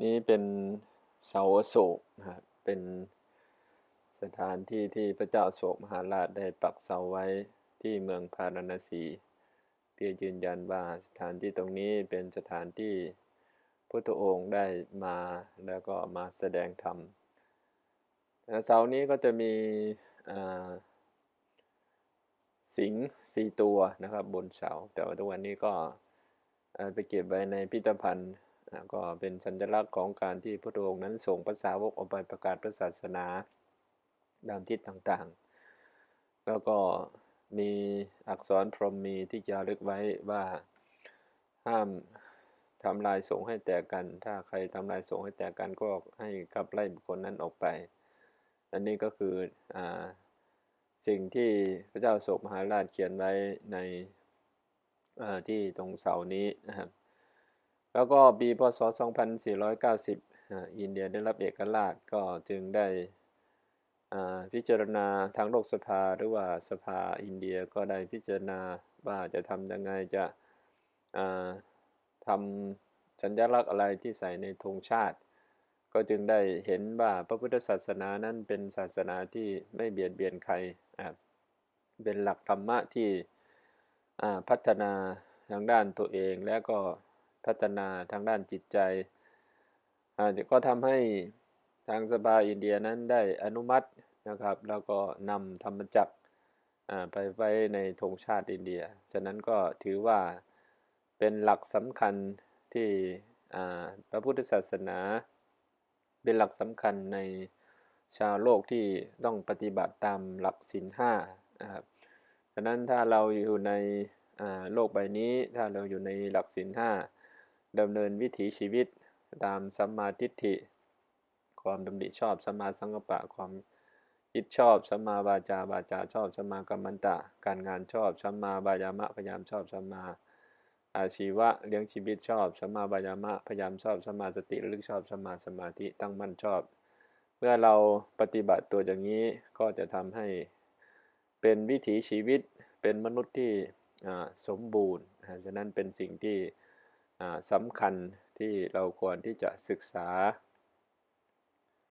นี้เป็นเสาโศกนะครับเป็นสถานที่ที่พระเจ้าโศกมหาราชได้ปักเสาไว้ที่เมืองพาราณสีเพื่อยืนยันว่าสถานที่ตรงนี้เป็นสถานที่พุทธองค์ได้มาแล้วก็มาแสดงธรรมเสานี้ก็จะมีสิงห์สี่ตัวนะครับบนเสาแต่ว่าทุกวันนี้ก็ไปเก็บไว้ในพิพิธภัณฑ์ ก็เป็นสัญลักษณ์ของการที่พระองค์นั้นส่งภาษาวกออกไปประกาศพระศาสนาตามทิศต่างๆ แล้วก็มีอักษรพรหมมีที่จะลึกไว้ว่าห้ามทำลายสงให้แตกกัน ถ้าใครทำลายสงให้แตกกันก็ให้ขับไล่บุคคลนั้นออกไป อันนี้ก็คืออสิ่งที่พระเจ้าโศกมหาราชเขียนไว้ในที่ตรงเสานี้นะครับ แล้วก็ปีพศ 2490อ่าอินเดียได้รับเอกราชก็จึงได้พิจารณาทางโลกสภาหรือว่าสภาอินเดียก็ได้พิจารณาว่าจะทำยังไงจะทำสัญลักษณ์อะไรที่ใส่ในธงชาติ ก็จึงได้เห็นว่าพระพุทธศาสนานั้นเป็นศาสนาที่ไม่เบียดเบียนใครเป็นหลักธรรมะที่พัฒนาทางด้านตัวเองและก็ พัฒนาทางด้านจิตใจอ่าก็ทำให้ทางสภาอินเดียนั้นได้อนุมัตินะครับ แล้วก็นำธรรมจักรไปไว้ในธงชาติอินเดีย ฉะนั้นก็ถือว่าเป็นหลักสำคัญที่พระพุทธศาสนา เป็นหลักสำคัญในชาวโลกที่ต้องปฏิบัติตามหลักศีลห้านะครับฉะนั้นถ้าเราอยู่ในโลกใบนี้ถ้าเราอยู่ในหลักศีลห้า ดำเนินวิถีชีวิตตามสัมมาทิฏฐิ ความดำริชอบสัมมาสังกปะ ความคิดชอบสัมมาวาจาวาจาชอบสัมมากัมมันตะ การงานชอบสัมมาบายามะพยายามชอบสัมมาอาชีวะเลี้ยงชีวิตชอบสัมมาบายามะพยายามชอบสัมมาสติระลึกชอบสัมมาสมาธิตั้งมั่นชอบ เมื่อเราปฏิบัติตัวอย่างนี้ก็จะทำให้เป็นวิถีชีวิตเป็นมนุษย์ที่สมบูรณ์ฉะนั้นเป็นสิ่งที่ สำคัญที่เราควรที่จะศึกษา